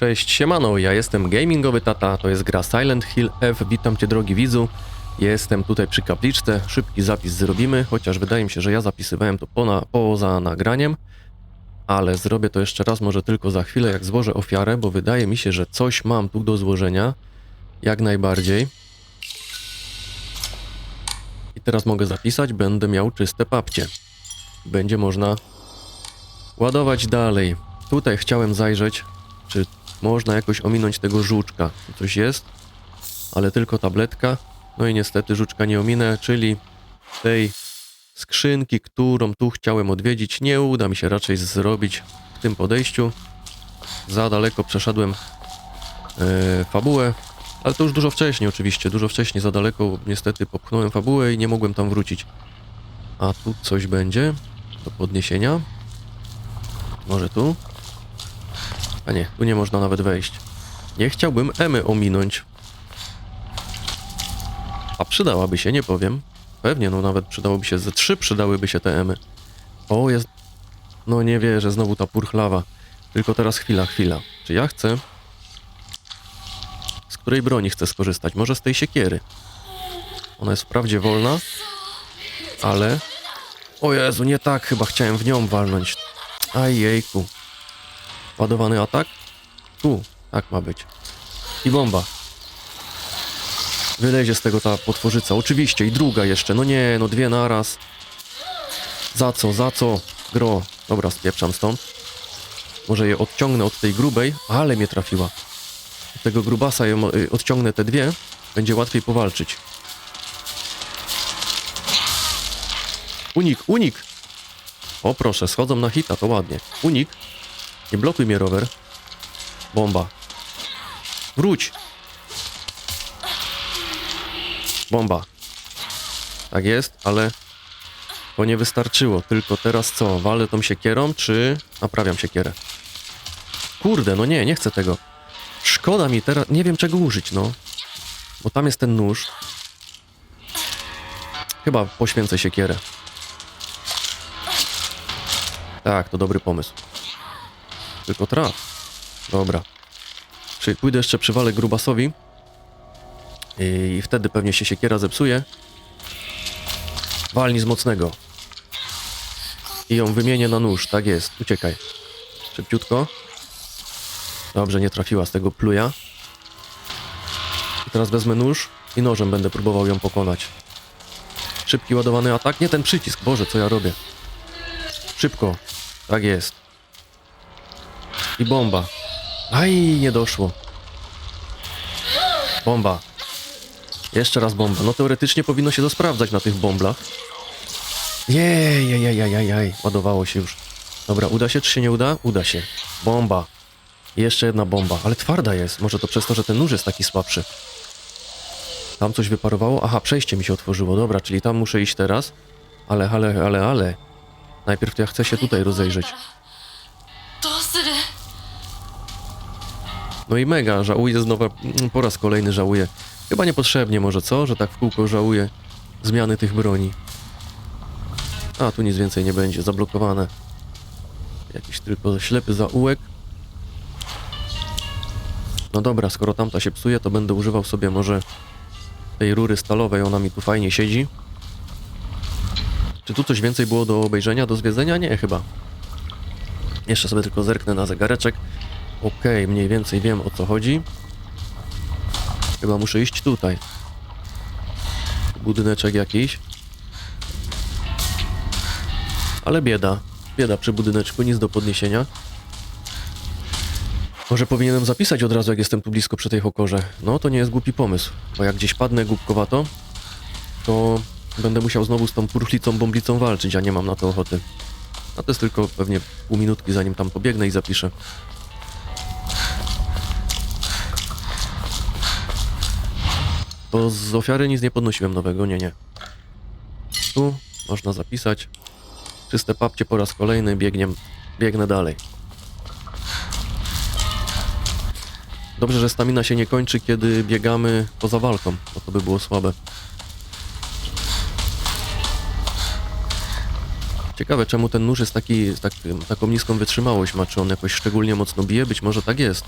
Cześć, siemano, ja jestem Gamingowy Tata, to jest gra Silent Hill F, witam cię drogi widzu. Jestem tutaj przy kapliczce, szybki zapis zrobimy, chociaż wydaje mi się, że ja zapisywałem to poza nagraniem, ale zrobię to jeszcze raz, może tylko za chwilę, jak złożę ofiarę, bo wydaje mi się, że coś mam tu do złożenia, jak najbardziej. I teraz mogę zapisać, będę miał czyste papcie. Będzie można ładować dalej. Tutaj chciałem zajrzeć, czy można jakoś ominąć tego żuczka. Coś jest, ale tylko tabletka. No i niestety żuczka nie ominę, czyli tej skrzynki, którą tu chciałem odwiedzić, nie uda mi się raczej zrobić w tym podejściu. Za daleko przeszedłem e, fabułę, ale to już dużo wcześniej oczywiście, dużo wcześniej, za daleko niestety popchnąłem fabułę i nie mogłem tam wrócić. A tu coś będzie do podniesienia. Może tu? A nie, tu nie można nawet wejść. Nie chciałbym Emy ominąć. A przydałaby się, nie powiem. Pewnie, no nawet przydałoby się, ze trzy przydałyby się te Emy. O, jest... No nie wierzę, znowu ta purchlawa. Tylko teraz chwila, chwila. Czy ja chcę... Z której broni chcę skorzystać? Może z tej siekiery. Ona jest wprawdzie wolna, ale... O Jezu, nie tak, chyba chciałem w nią walnąć. Aj jejku. Ładowany atak? Tu, tak ma być. I bomba. Wylezie z tego ta potworzyca. Oczywiście, i druga jeszcze. No nie, no dwie naraz. Za co, za co? Gro. Dobra, spieprzam stąd. Może je odciągnę od tej grubej, ale mnie trafiła. Od tego grubasa ją y, odciągnę te dwie. Będzie łatwiej powalczyć. Unik, unik! O proszę, schodzą na hita, to ładnie. Unik. Nie blokuj mnie, rower. Bomba. Wróć. Bomba. Tak jest, ale to nie wystarczyło. Tylko teraz co? Walę tą siekierą, czy naprawiam siekierę? Kurde, no nie, nie chcę tego. Szkoda mi teraz, nie wiem czego użyć, no. Bo tam jest ten nóż. Chyba poświęcę siekierę. Tak, to dobry pomysł. Tylko traf. Dobra. Czyli pójdę jeszcze przywalę grubasowi. I wtedy pewnie się siekiera zepsuje. Walni z mocnego. I ją wymienię na nóż, tak jest. Uciekaj. Szybciutko. Dobrze, nie trafiła z tego pluja. I teraz wezmę nóż i nożem będę próbował ją pokonać. Szybki ładowany atak. Nie ten przycisk, Boże, co ja robię. Szybko. Tak jest. I bomba. Aj, nie doszło. Bomba. Jeszcze raz bomba. No teoretycznie powinno się to sprawdzać na tych bomblach. Jej, jej, jej, jej, jej, jej. Ładowało się już. Dobra, uda się czy się nie uda? Uda się. Bomba. Jeszcze jedna bomba, ale twarda jest. Może to przez to, że ten nóż jest taki słabszy. Tam coś wyparowało? Aha, przejście mi się otworzyło. Dobra, czyli tam muszę iść teraz. Ale, ale, ale, ale. Najpierw to ja chcę się tutaj rozejrzeć. No i mega, żałuję znowu, po raz kolejny żałuję. Chyba niepotrzebnie może, co? Że tak w kółko żałuję zmiany tych broni. A, tu nic więcej nie będzie, zablokowane. Jakiś tylko ślepy zaułek. No dobra, skoro tamta się psuje, to będę używał sobie może tej rury stalowej, ona mi tu fajnie siedzi. Czy tu coś więcej było do obejrzenia, do zwiedzenia? Nie, chyba. Jeszcze sobie tylko zerknę na zegareczek. Okej, mniej więcej wiem o co chodzi. Chyba muszę iść tutaj. Budyneczek jakiś. Ale bieda. Bieda przy budyneczku, nic do podniesienia. Może powinienem zapisać od razu, jak jestem tu blisko przy tej hokorze. No, to nie jest głupi pomysł, bo jak gdzieś padnę głupkowato, to będę musiał znowu z tą purchlicą, bomblicą walczyć, a nie mam na to ochoty. A to jest tylko pewnie pół minutki, zanim tam pobiegnę i zapiszę. To z ofiary nic nie podnosiłem nowego, nie, nie. Tu można zapisać. Czyste papcie po raz kolejny, biegiem, biegnę dalej. Dobrze, że stamina się nie kończy, kiedy biegamy poza walką, bo to by było słabe. Ciekawe, czemu ten nóż jest taki, tak, taką niską wytrzymałość ma, czy on jakoś szczególnie mocno bije? Być może tak jest.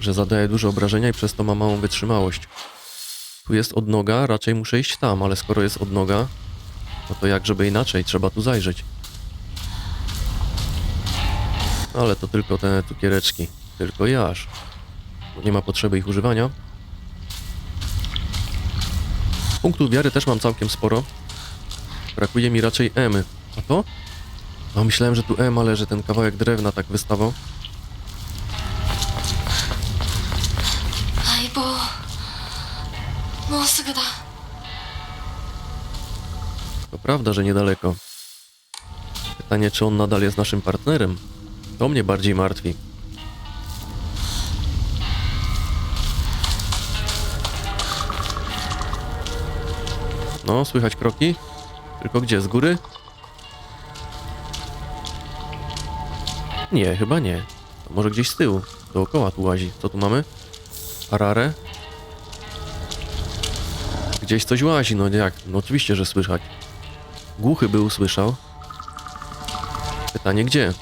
że zadaje duże obrażenia i przez to ma małą wytrzymałość. Tu jest odnoga, raczej muszę iść tam, ale skoro jest odnoga, no to jak żeby inaczej, trzeba tu zajrzeć. Ale to tylko te cukiereczki, tylko jaż. Nie ma potrzeby ich używania. Punktów wiary też mam całkiem sporo. Brakuje mi raczej M. A to? No myślałem, że tu M, ale że ten kawałek drewna tak wystawał. もうすぐだ To prawda, że niedaleko. Pytanie, czy on nadal jest naszym partnerem? To mnie bardziej martwi. No, słychać kroki? Tylko gdzie? Z góry? Nie, chyba nie. To może gdzieś z tyłu. Dookoła tu łazi. Co tu mamy? Arare? Gdzieś coś łazi, no jak? No oczywiście, że słychać. Głuchy by usłyszał. Pytanie gdzie?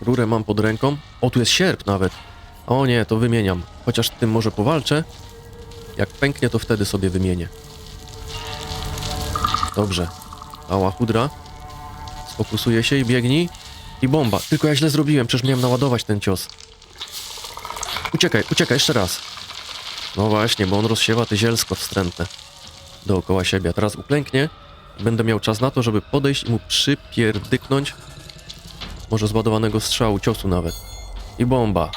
Rurę mam pod ręką. O, tu jest sierp nawet. O nie, to wymieniam. Chociaż tym może powalczę. Jak pęknie, to wtedy sobie wymienię. Dobrze. Ała chudra. Sfokusuje się i biegnij. I bomba. Tylko ja źle zrobiłem, przecież miałem naładować ten cios. Uciekaj, uciekaj, jeszcze raz. No właśnie, bo on rozsiewa te zielsko wstrętne dookoła siebie. Teraz uklęknie i będę miał czas na to, żeby podejść i mu przypierdyknąć może zładowanego strzału, ciosu nawet. I bomba.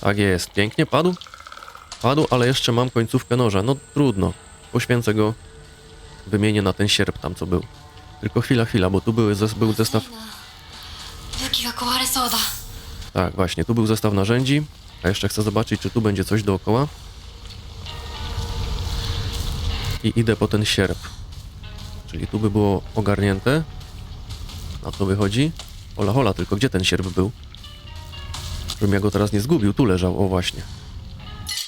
Tak jest. Pięknie padł? Padł, ale jeszcze mam końcówkę noża. No trudno. Poświęcę go. Wymienię na ten sierp tam, co był. Tylko chwila, chwila, bo tu były zes był zestaw... Tak, właśnie. Tu był zestaw narzędzi. A jeszcze chcę zobaczyć, czy tu będzie coś dookoła. I idę po ten sierp. Czyli tu by było ogarnięte. Na to wychodzi. Hola, hola, tylko gdzie ten sierp był? Żebym ja go teraz nie zgubił. Tu leżał, o właśnie.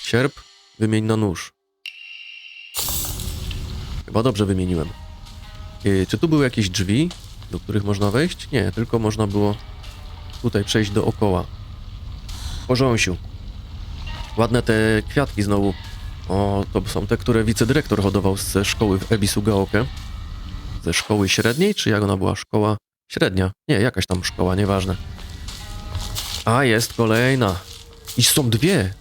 Sierp, wymień na nóż. Chyba dobrze wymieniłem. Yy, czy tu były jakieś drzwi, do których można wejść? Nie, tylko można było tutaj przejść dookoła. Porząsiu. Ładne te kwiatki znowu. O, to są te, które wicedyrektor hodował ze szkoły w Ebisugaoke. Ze szkoły średniej, czy jak ona była? Szkoła średnia. Nie, jakaś tam szkoła, nieważne. A, jest kolejna. I są dwie.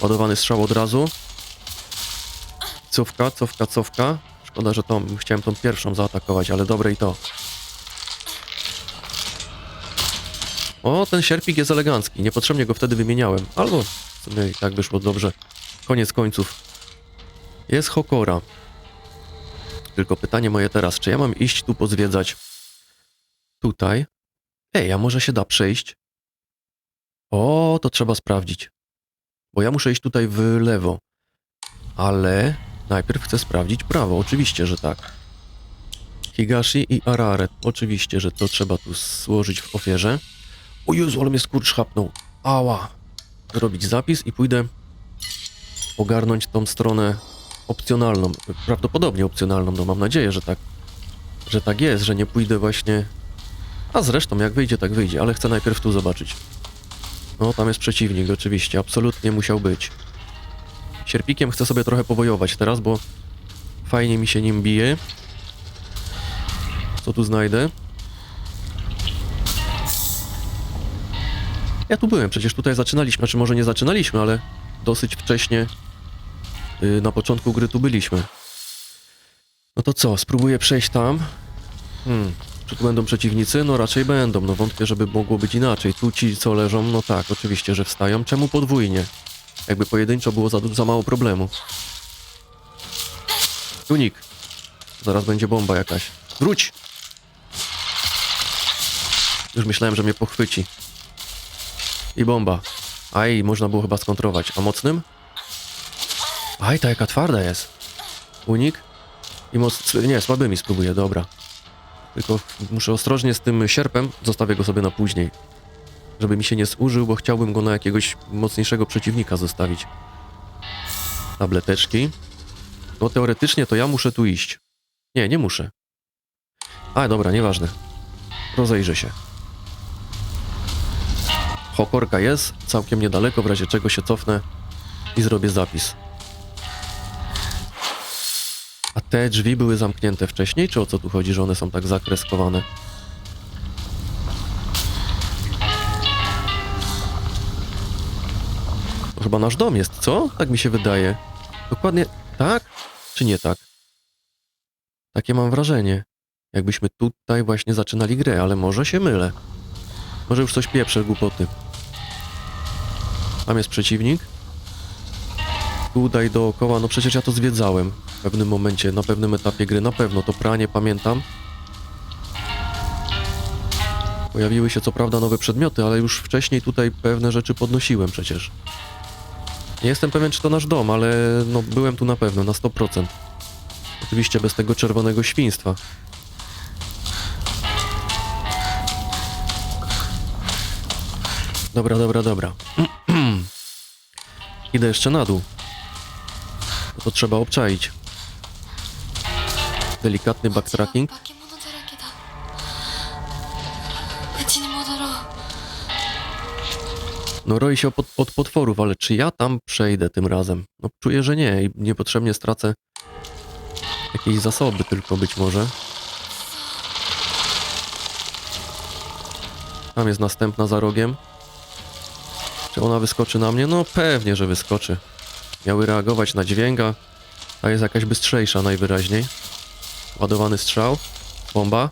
Ładowany strzał od razu. Cofka, cofka, cofka. Szkoda, że tą, chciałem tą pierwszą zaatakować, ale dobre i to. O, ten sierpik jest elegancki. Niepotrzebnie go wtedy wymieniałem. Albo w sumie i tak wyszło dobrze. Koniec końców. Jest Hokora. Tylko pytanie moje teraz, czy ja mam iść tu pozwiedzać? Tutaj? Ej, a może się da przejść? O, to trzeba sprawdzić. Bo ja muszę iść tutaj w lewo. Ale najpierw chcę sprawdzić prawo. Oczywiście, że tak. Higashi i Arare. Oczywiście, że to trzeba tu złożyć w ofierze. O Jezu, ale mnie skurcz chapnął. Ała. Zrobić zapis i pójdę ogarnąć tą stronę opcjonalną. Prawdopodobnie opcjonalną, no mam nadzieję, że tak. Że tak jest, że nie pójdę właśnie... A zresztą, jak wyjdzie, tak wyjdzie, ale chcę najpierw tu zobaczyć. No, tam jest przeciwnik, oczywiście, absolutnie musiał być. Sierpikiem chcę sobie trochę powojować teraz, bo fajnie mi się nim bije. Co tu znajdę? Ja tu byłem, przecież tutaj zaczynaliśmy, znaczy może nie zaczynaliśmy, ale dosyć wcześnie yy, na początku gry tu byliśmy. No to co, spróbuję przejść tam. Hmm, czy tu będą przeciwnicy? No raczej będą, no wątpię, żeby mogło być inaczej. Tu ci co leżą, no tak, oczywiście, że wstają. Czemu podwójnie? Jakby pojedynczo było za, za mało problemu. Unik. Zaraz będzie bomba jakaś. Wróć! Już myślałem, że mnie pochwyci. I bomba. Aj, można było chyba skontrować. A mocnym? Aj, ta jaka twarda jest. Unik. I moc... Nie, słabymi spróbuję, dobra. Tylko muszę ostrożnie z tym sierpem. Zostawię go sobie na później. Żeby mi się nie zużył, bo chciałbym go na jakiegoś mocniejszego przeciwnika zostawić. Tableteczki. No teoretycznie to ja muszę tu iść. Nie, nie muszę. A, dobra, nieważne. Rozejrzę się. Hokorka jest, całkiem niedaleko, w razie czego się cofnę i zrobię zapis. A te drzwi były zamknięte wcześniej, czy o co tu chodzi, że one są tak zakreskowane? Chyba nasz dom jest, co? Tak mi się wydaje. Dokładnie tak, czy nie tak? Takie mam wrażenie. Jakbyśmy tutaj właśnie zaczynali grę, ale może się mylę. Może już coś pieprzę głupoty. Tam jest przeciwnik. Tutaj dookoła, no przecież ja to zwiedzałem w pewnym momencie, na pewnym etapie gry, na pewno to pranie pamiętam. Pojawiły się co prawda nowe przedmioty, ale już wcześniej tutaj pewne rzeczy podnosiłem przecież. Nie jestem pewien, czy to nasz dom, ale no byłem tu na pewno, na 100%. Oczywiście bez tego czerwonego świństwa. Dobra, dobra, dobra. Idę jeszcze na dół. To trzeba obczaić. Delikatny backtracking. No roi się od, od potworów, ale czy ja tam przejdę tym razem? No czuję, że nie i niepotrzebnie stracę jakieś zasoby tylko być może. Tam jest następna za rogiem. Czy ona wyskoczy na mnie? No pewnie, że wyskoczy. Miały reagować na dźwięka. A jest jakaś bystrzejsza najwyraźniej. Ładowany strzał. Bomba.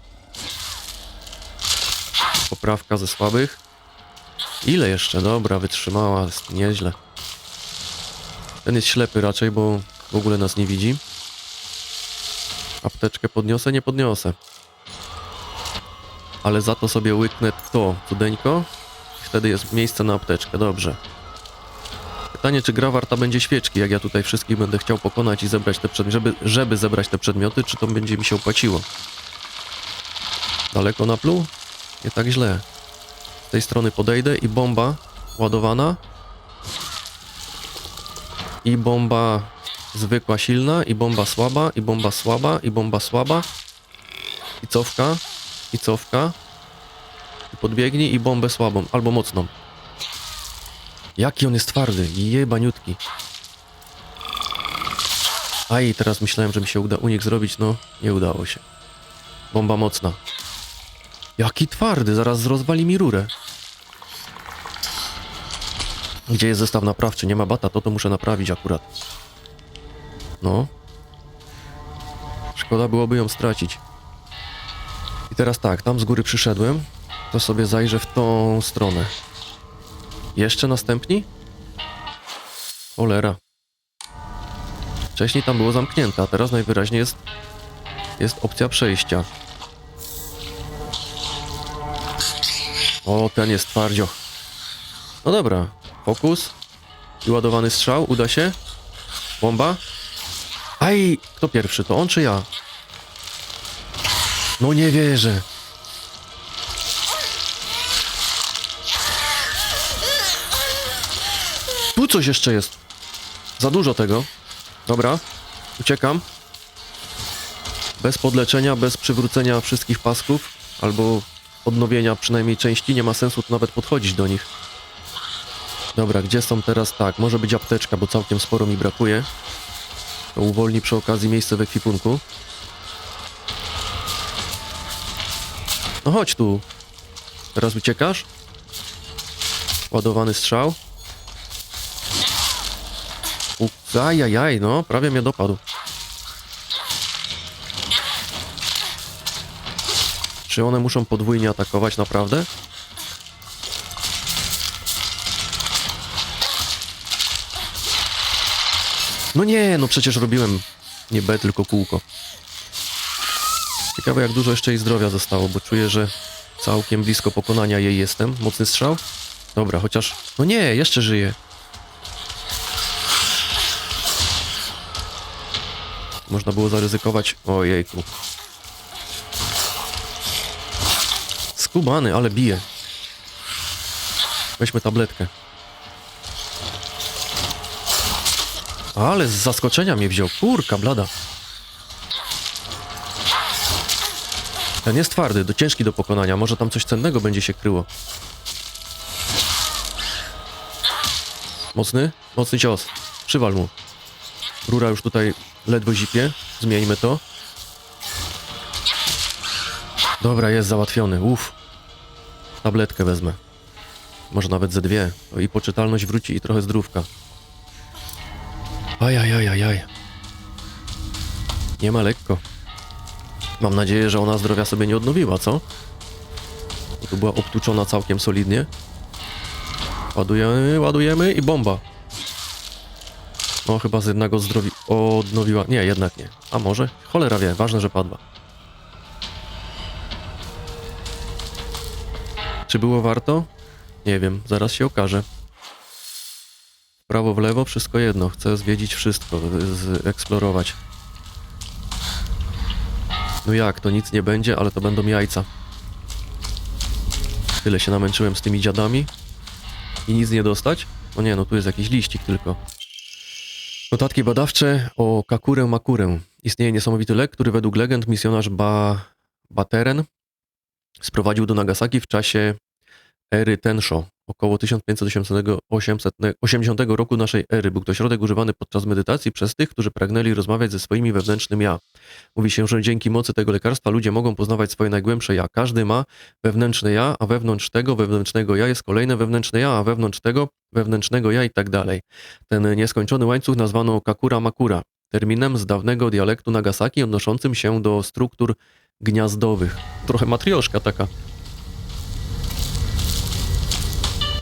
Poprawka ze słabych. Ile jeszcze? Dobra, wytrzymała, nieźle. Ten jest ślepy raczej, bo w ogóle nas nie widzi. Apteczkę podniosę? Nie podniosę. Ale za to sobie łyknę to cudeńko. Wtedy jest miejsce na apteczkę, dobrze. Pytanie, czy gra warta będzie świeczki, jak ja tutaj wszystkich będę chciał pokonać i zebrać te przedmioty, żeby, żeby zebrać te przedmioty, czy to będzie mi się opłaciło? Daleko na pluł? Nie tak źle. Z tej strony podejdę i bomba ładowana. I bomba zwykła silna, i bomba słaba, i bomba słaba, i bomba słaba. I cofka, i cofka. Podbiegnij i bombę słabą, albo mocną. Jaki on jest twardy, jebaniutki. Aj, teraz myślałem, że mi się uda unik zrobić, no nie udało się. Bomba mocna. Jaki twardy, zaraz rozwali mi rurę. Gdzie jest zestaw naprawczy? Nie ma bata, to to muszę naprawić akurat. No. Szkoda byłoby ją stracić. I teraz tak, tam z góry przyszedłem, sobie zajrzę w tą stronę. Jeszcze następni? Cholera. Wcześniej tam było zamknięte, a teraz najwyraźniej jest, jest opcja przejścia. O, ten jest twardzio. No dobra, fokus. I ładowany strzał, uda się? Bomba? Aj, kto pierwszy, to on czy ja? No nie wierzę. Tu coś jeszcze jest. Za dużo tego. Dobra, uciekam. Bez podleczenia, bez przywrócenia wszystkich pasków, albo odnowienia przynajmniej części, nie ma sensu nawet podchodzić do nich. Dobra, gdzie są teraz? Tak, może być apteczka, bo całkiem sporo mi brakuje. To uwolni przy okazji miejsce w ekwipunku. No chodź tu. Teraz uciekasz? Ładowany strzał. Ajajaj, no, prawie mnie dopadł. Czy one muszą podwójnie atakować naprawdę? No nie, no przecież robiłem nie B, tylko kółko. Ciekawe jak dużo jeszcze jej zdrowia zostało, bo czuję, że całkiem blisko pokonania jej jestem. Mocny strzał? Dobra, chociaż... No nie, jeszcze żyje. Można było zaryzykować... Ojejku. Skubany, ale bije. Weźmy tabletkę. Ale z zaskoczenia mnie wziął. Kurka blada. Ten jest twardy, do ciężki do pokonania. Może tam coś cennego będzie się kryło. Mocny? Mocny cios. Przywal mu. Rura już tutaj ledwo zipie. Zmieńmy to. Dobra, jest załatwiony. Uff. Tabletkę wezmę. Może nawet ze dwie. I poczytalność wróci i trochę zdrówka. Ajajajajaj. Nie ma lekko. Mam nadzieję, że ona zdrowia sobie nie odnowiła, co? Bo tu była obtuczona całkiem solidnie. Ładujemy, ładujemy i bomba. No chyba z jednego zdrowi... odnowiła... Nie, jednak nie. A może? Cholera wie, ważne, że padła. Czy było warto? Nie wiem, zaraz się okaże. Prawo, w lewo, wszystko jedno. Chcę zwiedzić wszystko, zeksplorować. No jak, to nic nie będzie, ale to będą jajca. Tyle się namęczyłem z tymi dziadami i nic nie dostać? O nie, no tu jest jakiś liścik tylko. Notatki badawcze o Kakurę Makurę. Istnieje niesamowity lek, który według legend misjonarz ba... Bateren sprowadził do Nagasaki w czasie ery Tensho, około 1580 roku naszej ery. Był to środek używany podczas medytacji przez tych, którzy pragnęli rozmawiać ze swoimi wewnętrznym ja. Mówi się, że dzięki mocy tego lekarstwa ludzie mogą poznawać swoje najgłębsze ja. Każdy ma wewnętrzne ja, a wewnątrz tego wewnętrznego ja jest kolejne wewnętrzne ja, a wewnątrz tego wewnętrznego ja i tak dalej. Ten nieskończony łańcuch nazwano Kakura Makura, terminem z dawnego dialektu Nagasaki odnoszącym się do struktur gniazdowych. Trochę matrioszka taka.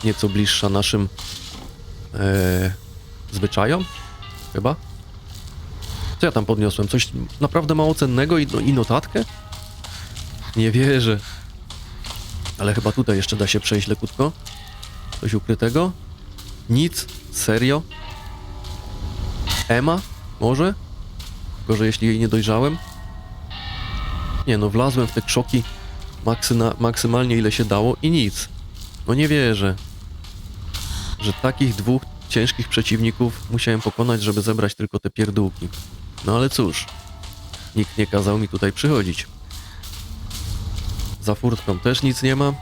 Nieco bliższa naszym e, zwyczajom, chyba. Co ja tam podniosłem? Coś naprawdę mało cennego i, no, i notatkę? Nie wierzę. Ale chyba tutaj jeszcze da się przejść lekutko. Coś ukrytego? Nic? Serio? Ema? Może? Gorzej, jeśli jej nie dojrzałem? Nie no, wlazłem w te krzoki maksyna, maksymalnie ile się dało i nic. No nie wierzę, że takich dwóch ciężkich przeciwników musiałem pokonać, żeby zebrać tylko te pierdółki. No ale cóż, nikt nie kazał mi tutaj przychodzić. Za furtką też nic nie ma.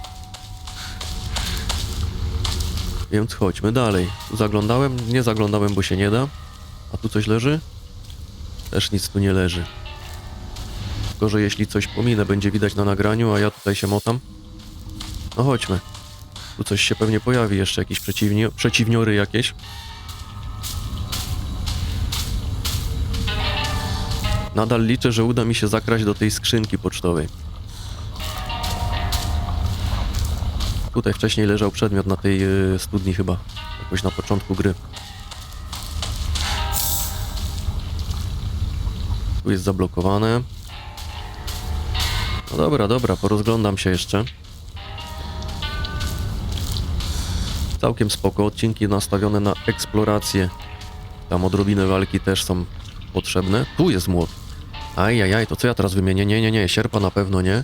Więc chodźmy dalej. Tu zaglądałem? Nie zaglądałem, bo się nie da. A tu coś leży? Też nic tu nie leży. Gorzej, jeśli coś pominę, będzie widać na nagraniu, a ja tutaj się motam. No chodźmy. Tu coś się pewnie pojawi, jeszcze jakieś przeciwni przeciwniory jakieś. Nadal liczę, że uda mi się zakraść do tej skrzynki pocztowej. Tutaj wcześniej leżał przedmiot na tej y, studni chyba. Jakoś na początku gry. Tu jest zablokowane. No dobra, dobra, porozglądam się jeszcze. Całkiem spoko, odcinki nastawione na eksplorację. Tam odrobinę walki też są potrzebne. Tu jest młot. Ajajaj, to co ja teraz wymienię? Nie, nie, nie, sierpa na pewno nie.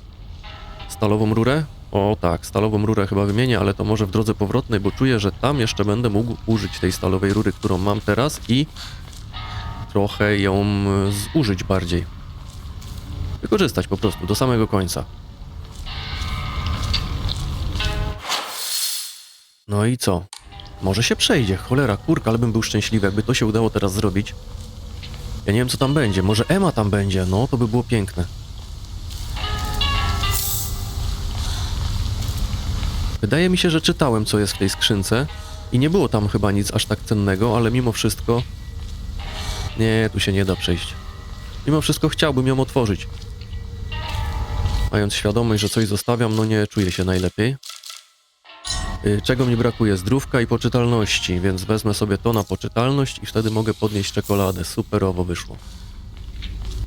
Stalową rurę? O tak, stalową rurę chyba wymienię, ale to może w drodze powrotnej, bo czuję, że tam jeszcze będę mógł użyć tej stalowej rury, którą mam teraz i trochę ją zużyć bardziej. Wykorzystać po prostu do samego końca. No i co? Może się przejdzie. Cholera, kurka, ale bym był szczęśliwy, jakby to się udało teraz zrobić. Ja nie wiem, co tam będzie. Może Ema tam będzie. No, to by było piękne. Wydaje mi się, że czytałem, co jest w tej skrzynce. I nie było tam chyba nic aż tak cennego, ale mimo wszystko... Nie, tu się nie da przejść. Mimo wszystko chciałbym ją otworzyć. Mając świadomość, że coś zostawiam, no nie czuję się najlepiej. Y, Czego mi brakuje? Zdrówka i poczytalności, więc wezmę sobie to na poczytalność i wtedy mogę podnieść czekoladę. Superowo wyszło.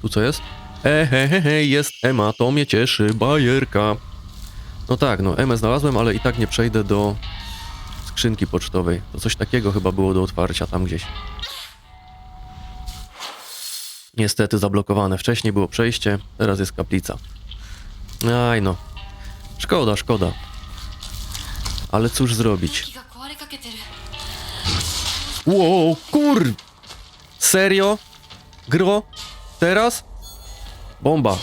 Tu co jest? Ehehehe, jest Ema, to mnie cieszy, bajerka. No tak, no Emę znalazłem, ale i tak nie przejdę do skrzynki pocztowej. To coś takiego chyba było do otwarcia tam gdzieś. Niestety zablokowane. Wcześniej było przejście, teraz jest kaplica. Aj no. Szkoda, szkoda. Ale cóż zrobić? Wow, kur... Serio? Gro? Teraz? Bomba.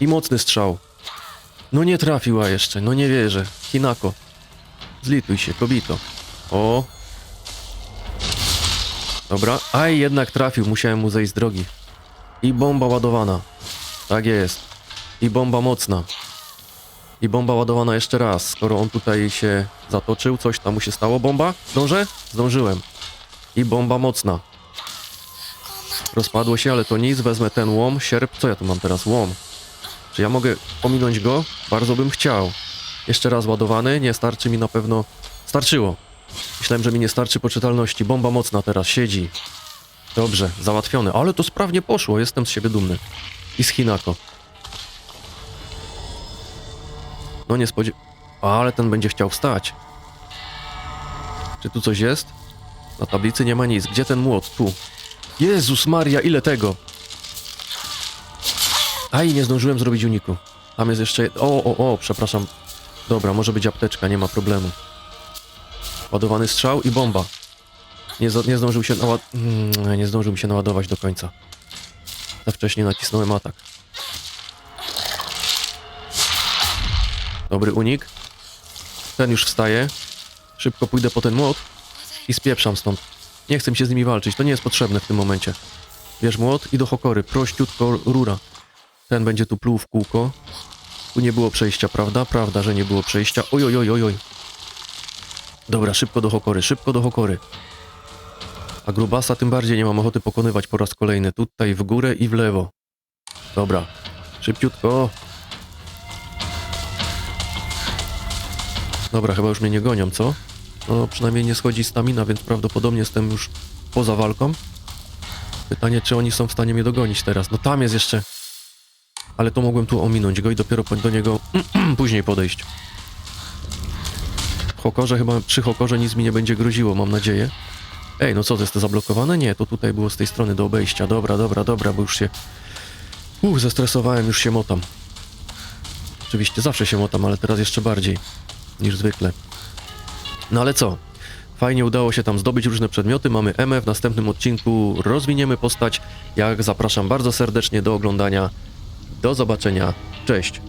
I mocny strzał. No nie trafiła jeszcze, no nie wierzę. Hinako. Zlituj się, kobito. O. Dobra. Aj, jednak trafił, musiałem mu zejść z drogi. I bomba ładowana. Tak jest. I bomba mocna. I bomba ładowana jeszcze raz. Skoro on tutaj się zatoczył, coś tam mu się stało. Bomba? Zdążę? Zdążyłem. I bomba mocna. Rozpadło się, ale to nic. Wezmę ten łom, sierp. Co ja tu mam teraz? Łom. Czy ja mogę ominąć go? Bardzo bym chciał. Jeszcze raz ładowany. Nie starczy mi na pewno. Starczyło. Myślałem, że mi nie starczy poczytalności. Bomba mocna teraz siedzi. Dobrze, załatwione. Ale to sprawnie poszło. Jestem z siebie dumny. I z Hinako. No nie. Ale ten będzie chciał wstać. Czy tu coś jest? Na tablicy nie ma nic. Gdzie ten młot? Tu. Jezus Maria, ile tego? Aj, nie zdążyłem zrobić uniku. Tam jest jeszcze... O, o, o, przepraszam. Dobra, może być apteczka, nie ma problemu. Ładowany strzał i bomba. Nie, nie zdążył się. Mm, nie zdążył się naładować do końca. Za wcześnie nacisnąłem atak. Dobry unik. Ten już wstaje. Szybko pójdę po ten młot i spieprzam stąd. Nie chcę się z nimi walczyć, to nie jest potrzebne w tym momencie. Bierz młot i do hokory, prościutko rura. Ten będzie tu pluł w kółko. Tu nie było przejścia, prawda? Prawda, że nie było przejścia. Oj, oj, oj, oj, oj. Dobra, szybko do hokory, szybko do hokory. A grubasa tym bardziej nie mam ochoty pokonywać po raz kolejny. Tutaj w górę i w lewo. Dobra, szybciutko. Dobra, chyba już mnie nie gonią, co? No, przynajmniej nie schodzi stamina, więc prawdopodobnie jestem już poza walką. Pytanie, czy oni są w stanie mnie dogonić teraz. No tam jest jeszcze... Ale to mogłem tu ominąć go i dopiero do niego później podejść. Hokorze chyba, przy Hokorze nic mi nie będzie groziło, mam nadzieję. Ej, no co, to jest to zablokowane? Nie, to tutaj było z tej strony do obejścia. Dobra, dobra, dobra, bo już się... Uch, zestresowałem, już się motam. Oczywiście zawsze się motam, ale teraz jeszcze bardziej niż zwykle. No ale co? Fajnie udało się tam zdobyć różne przedmioty, mamy Emę, w następnym odcinku rozwiniemy postać. Jak zapraszam bardzo serdecznie do oglądania. Do zobaczenia. Cześć.